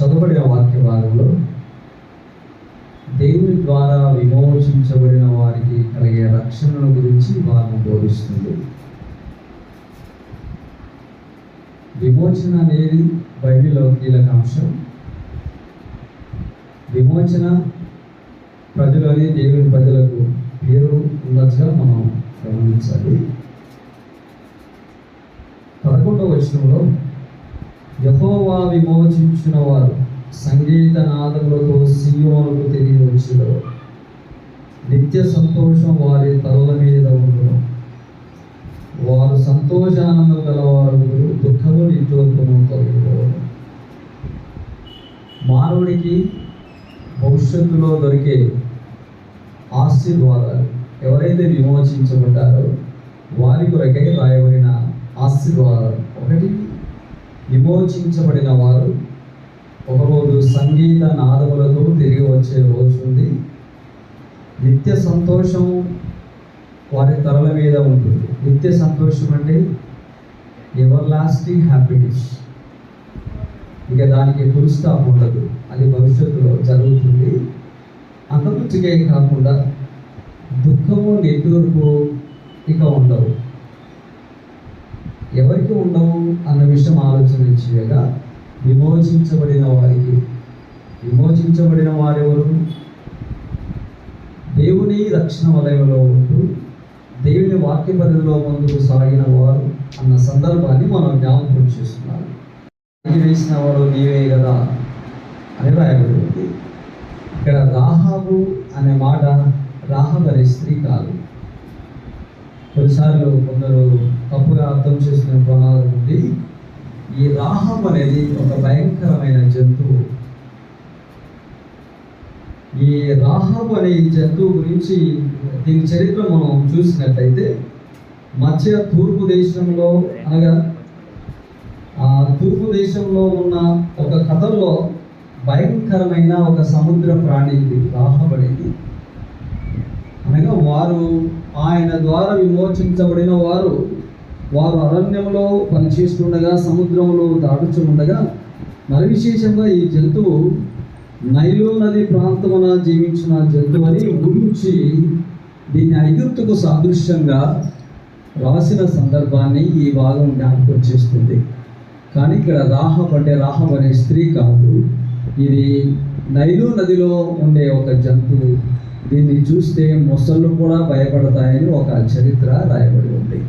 చదవబడిన వాక్య భాగంలో దేవుని ద్వారా విమోచించబడిన వారికి కలిగే రక్షణల గురించి భాగం బోధిస్తుంది. విమోచన అనేది బైబిల్లో కీలక అంశం. విమోచన ప్రజలని దేవుని ప్రజలకు పేరు ఉండొచ్చుగా మనం గమనించాలి. పదకొండవ వచనంలో యహోవా విమోచించిన వారు సంగీత నాదములతో సియోనుకు తిరిగి వచ్చారు నిత్య సంతోషం వారి తలల మీద ఉండడం వారు సంతోషానందం గలవారు దుఃఖము నిట్టూర్పును తొలగిపోవడం మానవుడికి భవిష్యత్తులో దొరికే ఆశీర్వాదాలు ఎవరైతే విమోచించబడ్డారో వారి కొరకై రాయబడిన ఆశీర్వాదాలు ఒకటి. విమోచించబడిన వారు ఒకరోజు సంగీత నాదములతో తిరిగి వచ్చే రోజు ఉంది. నిత్య సంతోషం వారి తరల మీద ఉంటుంది. నిత్య సంతోషం అంటే ఎవర్ లాస్టింగ్ హ్యాపీనెస్ ఇక దానికి పురుస్తా ఉండదు. అది భవిష్యత్తులో జరుగుతుంది. అంతకుచ్చికే కాకుండా దుఃఖము నెట్టూర్పు ఇక ఉండవు. ఎవరికి ఉండవు అన్న విషయం ఆలోచన చేయగా విమోచించబడిన వారికి. విమోచించబడిన వారెవరు? దేవుని రక్షణ వలయంలో ఉంటూ దేవుని వాక్య పరిధిలో ముందుకు సాగిన వారు అన్న సందర్భాన్ని మనం జ్ఞాపకం చేస్తున్నారు వేసిన వాడు నీవే కదా అని రాయబడింది. ఇక్కడ రాహాబు అనే మాట రాహబ్ అనే స్త్రీ కాదు. కొన్నిసార్లు కొందరు తప్పుగా అర్థం చేసుకునే ప్రమాదం ఉంది. ఈ రాహం అనేది ఒక భయంకరమైన జంతువు. ఈ రాహం అనే ఈ జంతువు గురించి దీని చరిత్ర మనం చూసినట్లయితే మధ్య తూర్పు దేశంలో అనగా ఆ తూర్పు దేశంలో ఉన్న ఒక కథల్లో భయంకరమైన ఒక సముద్ర ప్రాణి ఇది రాహబ్ అనగా వారు ఆయన ద్వారా విమోచించబడిన వారు వారు అరణ్యంలో పనిచేస్తుండగా సముద్రంలో దాడుచుండగా మరి విశేషంగా ఈ జంతువు నైలు నది ప్రాంతమున జీవించిన జంతువు అని ఊహించి దీన్ని ఐగుప్తుకు సాదృశ్యంగా రాసిన సందర్భాన్ని ఈ భాగం జ్ఞాపకం చేస్తుంది. కానీ ఇక్కడ రాహబ్ అంటే రాహబ్ అనే స్త్రీ కాదు. ఇది నైలు నదిలో ఉండే ఒక జంతువు. దీన్ని చూస్తే మొసళ్ళు కూడా భయపడతాయని ఒక చరిత్ర రాయబడి ఉంది.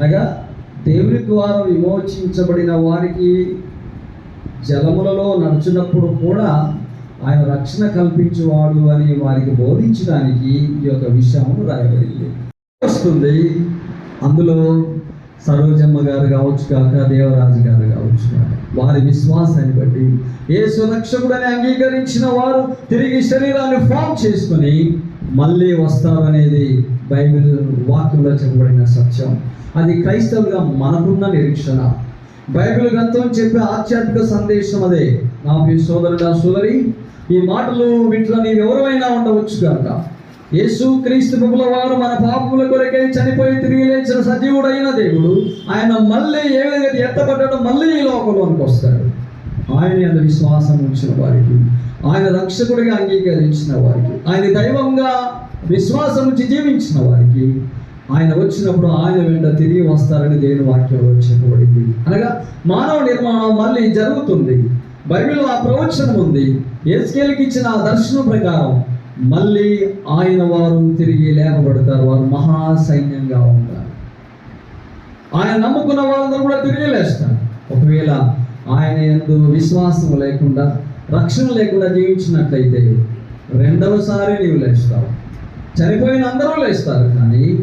అనగా దేవుని ద్వారా విమోచించబడిన వారికి జలములలో నడుచున్నప్పుడు కూడా ఆయన రక్షణ కల్పించేవాడు అని వారికి బోధించడానికి ఈ యొక్క విషయం రాయబడింది. వస్తుంది. అందులో సరోజమ్మ గారు కావచ్చు కాక దేవరాజు గారు కావచ్చు కాక వారి విశ్వాసాన్ని బట్టి ఏ సురక్షకుడని అంగీకరించిన వారు తిరిగి శరీరాన్ని ఫామ్ చేసుకుని మళ్ళీ వస్తారనేది బైబిల్ వాక్యంలో చెప్పబడిన సత్యం. అది క్రైస్తవుగా మనకున్న నిరీక్షణ. బైబిల్ గ్రంథం చెప్పే ఆధ్యాత్మిక సందేశం అదే. నా మీ సోదరుడా సోదరి ఈ మాటలు వీటిలో నీవు ఎవరైనా ఉండవచ్చు కనుక. యేసు క్రీస్తు ప్రభుల వారు మన పాపముల కొరకై చనిపోయి తిరిగి లేచిన సజీవుడైన దేవుడు ఆయన మళ్ళీ ఏ విధంగా ఎత్తబడ్డాడో మళ్ళీ ఈ లోకంలోనికి వస్తాడు. ఆయన అంత విశ్వాసం ఉంచిన వారికి ఆయన రక్షకుడిగా అంగీకరించిన వారికి ఆయన దైవంగా విశ్వాసం ఉంచి జీవించిన వారికి ఆయన వచ్చినప్పుడు ఆయన వెంట తిరిగి వస్తారని దేవుని వాక్యంలో చెప్పబడింది. అనగా మానవ నిర్మాణం మళ్ళీ జరుగుతుంది. బైబిల్లో ఆ ప్రవచనం ఉంది. ఎస్కేల్కి ఇచ్చిన ఆ దర్శనం ప్రకారం మళ్ళీ ఆయన వారు తిరిగి లేపబడతారు వారు మహాసైన్యంగా ఉంటారు. ఆయన నమ్ముకున్న వాళ్ళందరూ కూడా తిరిగి లేస్తారు. ఒకవేళ ఆయన ఎందు విశ్వాసం లేకుండా రక్షణ లేకుండా జీవించినట్లయితే రెండవసారి నీవు లేస్తావు. చనిపోయిన అందరూ లేస్తారు కానీ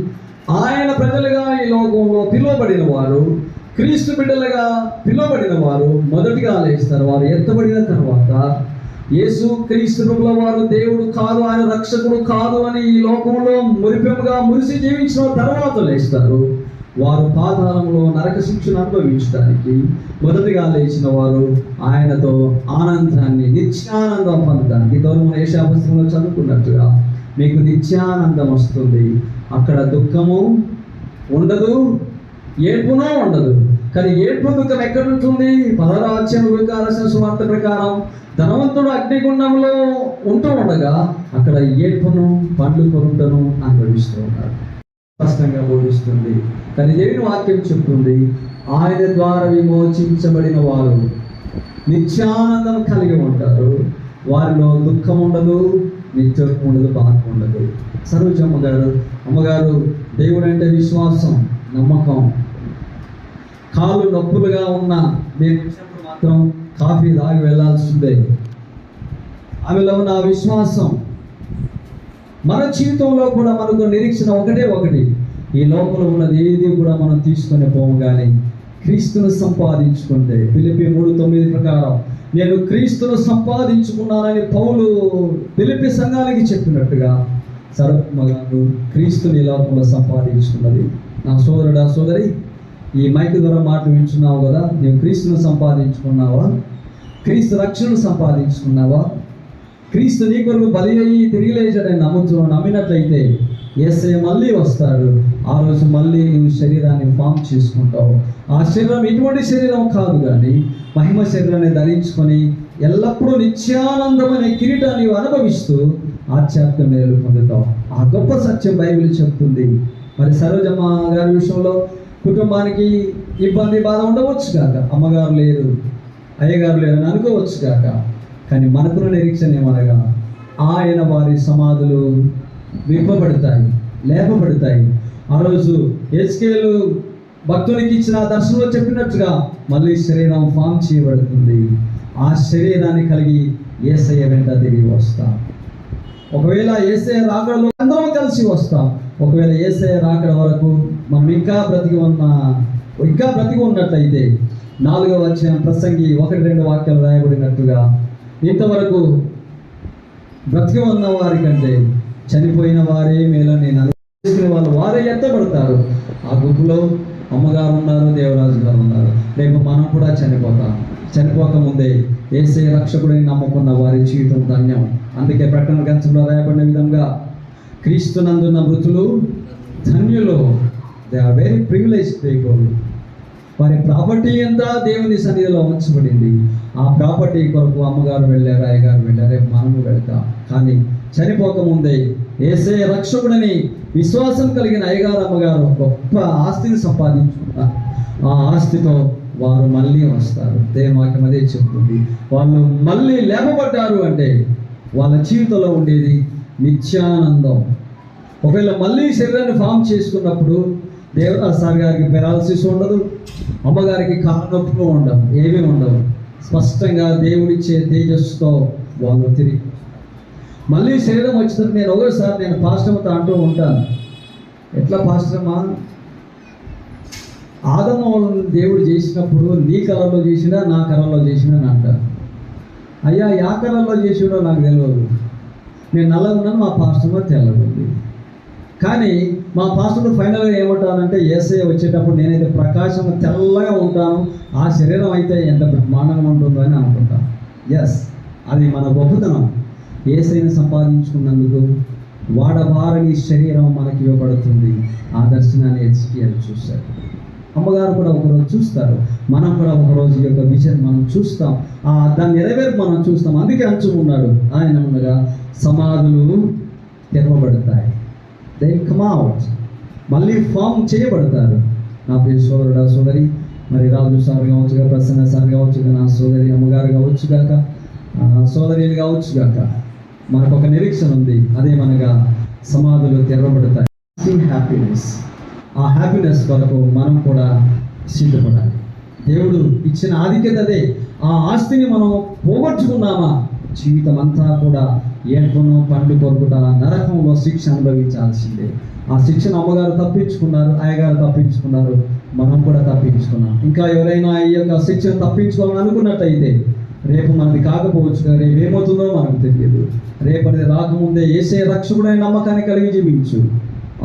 ఆయన ప్రజలుగా ఈ లోకంలో పిలువబడిన వారు క్రీస్తు బిడ్డలుగా పిలువబడిన వారు మొదటిగా లేస్తారు. వారు ఎత్తబడిన తర్వాత యేసు క్రీస్తుల వారు దేవుడు కాదు ఆయన రక్షకుడు కాదు అని ఈ లోకంలో మురిపెముగా మురిసి జీవించిన తర్వాత లేస్తారు. వారు పాతాళంలో నరక శిక్షను అనుభవించడానికి మొదటిగా లేచిన వారు ఆయనతో ఆనందాన్ని నిత్యానందం పొందడానికి దూరం యేషాపుస్తకంలో చదువుకున్నట్టుగా మీకు నిత్యానందం వస్తుంది. అక్కడ దుఃఖము ఉండదు ఏడ్పునో ఉండదు. కానీ ఏ దుఃఖం ఎక్కడ ఉంటుంది? పదరాజ్యం వికారసిన సువార్త ప్రకారం ధనవంతుడు అగ్నిగుండంలో ఉంటూ ఉండగా అక్కడ ఏడ్పును పండ్లు కొరుటను అనుభవిస్తూ ఉన్నారు స్పష్టంగా బోధిస్తుంది కానీ దేవుని వాక్యం చెప్తుంది? ఆయన ద్వారా విమోచించబడిన వారు నిత్యానందం కలిగి ఉంటారు. వారిలో దుఃఖం ఉండదు నిత్యం ఉండదు బాధ ఉండదు. సరోజమ్మ గారు అమ్మగారు దేవుడు అంటే విశ్వాసం నమ్మకం. కాళ్ళు నొప్పులుగా ఉన్న నేను మాత్రం కాఫీ తాగి వెళ్ళాల్సిందే. ఆమెలో ఉన్న విశ్వాసం మన జీవితంలో కూడా మనకు నిరీక్షణ ఒకటే ఒకటి. ఈ లోపల ఉన్నది ఏది కూడా మనం తీసుకొని పోము కానీ క్రీస్తును సంపాదించుకుంటే. పిలిపి మూడు తొమ్మిది ప్రకారం నేను క్రీస్తును సంపాదించుకున్నానని పౌలు పిలిపి సంఘానికి చెప్పినట్టుగా సర్వమ్మ గారు క్రీస్తుని లోపల సంపాదించుకున్నది. నా సోదరుడా సోదరి ఈ మైక్ ద్వారా మాట వింటున్నావు కదా? నువ్వు క్రీస్తును సంపాదించుకున్నావా? క్రీస్తు రక్షణను సంపాదించుకున్నావా? క్రీస్తు నీ కొరకు బలి అయ్యి తిరిగి లేచాడని నమ్ముతూ నమ్మినట్లయితే ఎస్ఏ మళ్ళీ వస్తాడు. ఆ రోజు మళ్ళీ నువ్వు శరీరాన్ని ఫామ్ చేసుకుంటావు. ఆ శరీరం ఎటువంటి శరీరం కాదు కానీ మహిమ శరీరాన్ని ధరించుకొని ఎల్లప్పుడూ నిత్యానందమైన కిరీటాన్ని అనుభవిస్తూ ఆధ్యాత్మిక మేలు పొందుతావు ఆ గొప్ప సత్యం బైబిల్ చెప్తుంది. మరి సరోజమ్మ గారి విషయంలో కుటుంబానికి ఇబ్బంది బాధ ఉండవచ్చు కాక. అమ్మగారు లేరు అయ్యగారు లేరు అని అనుకోవచ్చు కాక. కానీ మనకున్న నిరీక్షణ ఏమనగా ఆయన వారి సమాధులు విప్పబడతాయి లేపబడతాయి. ఆ రోజు హెచ్కేలు భక్తునికి ఇచ్చిన దర్శనంలో చెప్పినట్టుగా మళ్ళీ శరీరం ఫామ్ చేయబడుతుంది. ఆ శరీరాన్ని కలిగి ఏసయ్య వెంట తిరిగి వస్తాం. ఒకవేళ ఏసఐ రాకడలో అందరం కలిసి వస్తాం. ఒకవేళ ఏసఐ రాకడ వరకు మనం ఇంకా బ్రతికి ఉన్న ఇంకా బ్రతికి ఉన్నట్లయితే నాలుగవ వచ్చిన ప్రసంగి ఒకటి రెండు వాక్యాలు రాయబడినట్టుగా ఇంతవరకు బ్రతికి ఉన్న వారి కంటే చనిపోయిన వారే మేలని నేను అనుభవిస్తున్న వాళ్ళు వారే ఎత్తబడతారు. ఆ గుంపులో అమ్మగారు ఉన్నారు దేవరాజు గారు ఉన్నారు. రేపు మనం కూడా చనిపోతాం. చనిపోక ముందే ఏసే రక్షకుడిని నమ్ముకున్న వారి జీవితం ధన్యం. అందుకే ప్రకటన గ్రంథంలో రాయబడిన విధంగా క్రీస్తునందున్న మృతులు ధన్యులు. They are very privilege people వారి ప్రాపర్టీ అంతా దేవుని సన్నిధిలో ఉంచబడింది. ఆ ప్రాపర్టీ కొరకు అమ్మగారు వెళ్ళారు అయ్యగారు వెళ్ళారే మనము వెళ్తాం. కానీ చనిపోకముందే ఏసే రక్షకుడని విశ్వాసం కలిగిన అయ్యగారు అమ్మగారు గొప్ప ఆస్తిని సంపాదించుకుంటారు ఆ ఆస్తితో వారు మళ్ళీ వస్తారు. దేవుని వాక్యం అదే చెప్తుంది. వాళ్ళు మళ్ళీ లేపబడ్డారు అంటే వాళ్ళ జీవితంలో ఉండేది నిత్యానందం. ఒకవేళ మళ్ళీ శరీరాన్ని ఫామ్ చేసుకున్నప్పుడు దేవరాజ్ సార్ గారికి పెరాలసిస్ ఉండదు అమ్మగారికి కాళ్ళనొప్పులు ఉండవు ఏమీ ఉండవు. స్పష్టంగా దేవుడిచ్చే తేజస్సుతో వాళ్ళు తిరిగి మళ్ళీ శరీరం వచ్చింది నేను ఒకసారి నేను పాస్టమ్తో అంటూ ఉంటాను. ఎట్లా పాస్టమ్మా ఆదమ్మ దేవుడు చేసినప్పుడు నీ కళలో చేసినా నా కళలో చేసినా అని అంటారు. అయ్యా యా కళలో చేసినో నాకు తెలియదు నేను నల్లగున్నాను మా పాస్టమ్మ తెల్లగుంది. కానీ మా పాస్టర్ ఫైనల్గా ఏమంటానంటే ఏసఐ వచ్చేటప్పుడు నేనైతే ప్రకాశం తెల్లగా ఉంటాను ఆ శరీరం అయితే ఎంత బ్రహ్మాండంగా ఉంటుందో అని అనుకుంటాను ఎస్ అది మన గొప్పతనం. ఏసైని సంపాదించుకున్నందుకు వాడబారని శరీరం మనకి ఇవ్వబడుతుంది. ఆ దర్శనాన్ని హెచ్కిఎల్ చూశారు. అమ్మగారు కూడా ఒకరోజు చూస్తారు. మనం కూడా ఒకరోజు ఈ యొక్క విజన్ మనం చూస్తాం. ఆ దాన్ని నెరవేర్పు మనం చూస్తాం. అందుకే అంచు ఉన్నాడు ఆయన ఉండగా సమాధులు తెరవబడతాయి. దే కమ్ అవుట్ మళ్ళీ ఫామ్ చేయబడతారు. నా ప్రియ సోదరుడా సోదరి. మరి రాజు సార్ కావచ్చు ప్రసన్న సార్ కావచ్చు నా సోదరి అమ్మగారు కావచ్చు కాక సోదరిని కావచ్చు కాక మనకు ఒక నిరీక్షణ ఉంది. అదేమనగా సమాధులు తెరవబడతాయి. హ్యాపీనెస్ ఆ హ్యాపీనెస్ కొరకు మనం కూడా సిద్ధపడాలి. దేవుడు ఇచ్చిన ఆధిక్యత అదే. ఆ ఆస్తిని మనం పోగొట్టుకున్నామా? జీవితం అంతా కూడా ఏడ్పును పండు కొరుకుట నరకంలో శిక్ష అనుభవించాల్సిందే. ఆ శిక్షను అమ్మగారు తప్పించుకున్నారు అయ్యగారు తప్పించుకున్నారు మనం కూడా తప్పించుకున్నాం. ఇంకా ఎవరైనా ఈ యొక్క శిక్షను తప్పించుకోవాలని అనుకున్నట్టయితే రేపు మనది కాకపోవచ్చు రేపు ఏమవుతుందో మనకు తెలియదు. రేపటిది రాకముందే ఏసే రక్షకుడైన నమ్మకాన్ని కలిగి జీవించు.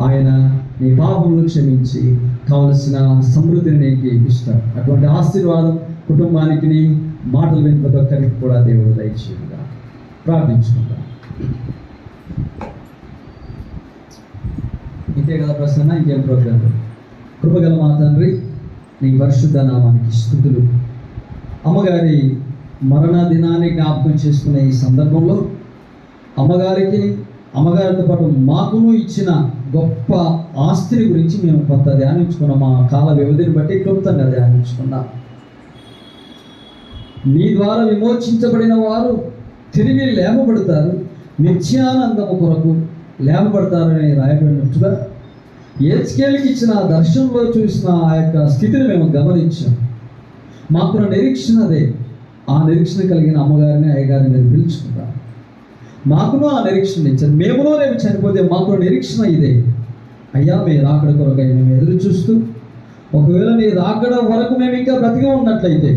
ఆయన నీ పాపములను క్షమించి కావలసిన సమృద్ధిని నీకు ఇస్తాడు. అటువంటి ఆశీర్వాదం కుటుంబానికి మాటలు విని ప్రతి ఒక్కరికి కూడా దేవుడు దయచేయగా ప్రార్థించుకుంటాం ఇంతే కదా ప్రసన్న ఇంకేం ప్రోగ్రామ్ కృపగల మా తండ్రి నీ పరిశుద్ధ నామానికి స్థుతులు. అమ్మగారి మరణ దినాన్ని జ్ఞాపకం చేసుకునే ఈ సందర్భంలో అమ్మగారికి అమ్మగారితో పాటు మాకును ఇచ్చిన గొప్ప ఆస్తిని గురించి మేము కొంత ధ్యానించుకున్నాం. మా కాల వ్యవధిని బట్టి క్లుప్తంగా ధ్యానించుకున్నాం. నీ ద్వారా విమోచించబడిన వారు తిరిగి లేపబడతారు నిత్యానందము కొరకు లేపబడతారని రాయబడినట్టుగా ఏజ్కేల్కి ఇచ్చిన దర్శనంలో చూసిన ఆ యొక్క స్థితిని మేము గమనించాం. మాకున్న నిరీక్షణ అదే. ఆ నిరీక్షణ కలిగిన అమ్మగారిని అయ్యగారిని నేను పిలుచుకుంటాను మాకును ఆ నిరీక్షణ ఇచ్చాను మేమునో రేపు చనిపోతే మాకు నిరీక్షణ ఇదే. అయ్యా మీ రాకడ కొరకై మేము ఎదురు చూస్తూ ఒకవేళ నీ రాకడ వరకు మేము ఇంకా బ్రతికి ఉన్నట్లయితే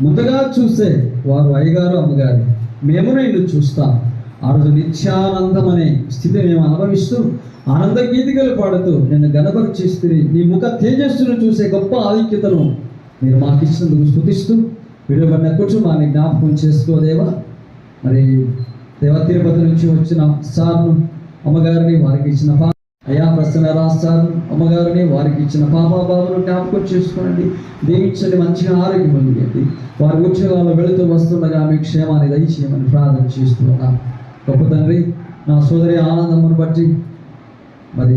ముందుగా చూస్తే వారు అయ్యగారు అమ్మగారు మేము నిన్ను చూస్తాం. ఆ రోజు నిత్యానందం అనే స్థితి మేము అనుభవిస్తూ ఆనంద గీతికలు పాడుతూ నేను గణపరిచేస్తూ నీ ముఖ తేజస్సును చూసే గొప్ప ఆధిక్యతను మీరు మాకు ఇచ్చినందుకు స్థుతిస్తూ విడబడిన కుటుంబాన్ని జ్ఞాపకం చేసుకోదేవా మరి దేవ తిరుపతి నుంచి వచ్చిన సార్ను అమ్మగారిని వారికి ఇచ్చిన పా అయా ప్రసన్న సార్ అమ్మగారిని వారికి ఇచ్చిన పాపాబాబును జ్ఞాపకం చేసుకోండి. దీవించండి మంచిగా ఆరోగ్యం ఇవ్వండి వారి ఉద్యోగాల్లో వెళుతూ వస్తుండగా మీ క్షేమాన్ని దయచేయమని ప్రార్థన చేస్తున్నాను గొప్ప తండ్రి నా సోదరి ఆనందమును బట్టి మరి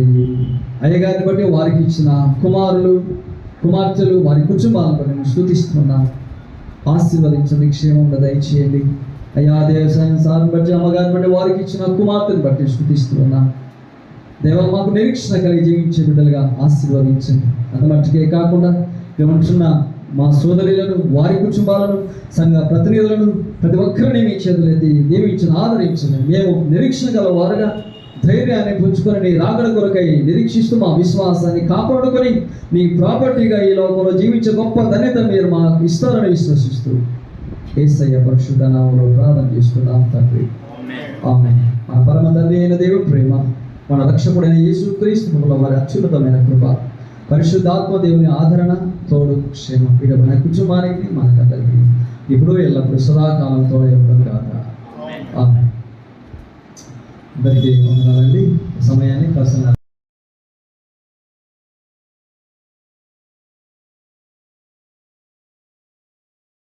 అయ్యగారిని బట్టి వారికి ఇచ్చిన కుమారులు కుమార్తెలు వారి కుటుంబాలను బట్టి నేను స్థుతిస్తున్నా. ఆశీర్వదించండి క్షేమంగా దయచేయండి. అయ్యా దేవసాయం సార్ని బట్టి అమ్మగారిని బట్టి వారికి ఇచ్చిన కుమార్తెను బట్టి స్థుతిస్తున్నా. దేవ మాకు నిరీక్షణ కలిగి జీవించే బిడ్డలుగా ఆశీర్వదించండి. అంత మట్టుకే కాకుండా ఏమంటున్న మా సోదరులను వారి కుటుంబాలను సంఘ ప్రతినిధులను ప్రతి ఒక్కరిని మీ చేతులైతే నియమించిన ఆదరించండి మేము నిరీక్షణ గల వారుగా ధైర్యాన్ని పుంజుకొని నీ రాకడ కొరకై నిరీక్షిస్తూ మా విశ్వాసాన్ని కాపాడుకొని మీ ప్రాపర్టీగా ఈ లోకంలో జీవించే గొప్ప ధన్యత మీరు మాకు ఇస్తారని విశ్వసిస్తూ ఏసయ్య పరిశుద్ధ నామంలో ప్రార్థన చేసుకుందాం తండ్రి. ఆమె మన పరమ తండ్రి అయిన దేవుడు ప్రేమ మన రక్షకుడైన యేసు క్రీస్తు వారి అత్యున్నతమైన కృప పరిశుద్ధాత్మ దేవుని ఆదరణ తోడు క్షేమం ఇక మన కుటుంబానికి మనకందరికి ఇప్పుడు ఎల్లప్పుడు సదాకాలంతో ఇవ్వడం కాక అందరికీ వందనాలండి. సమయాన్ని పర్సనల్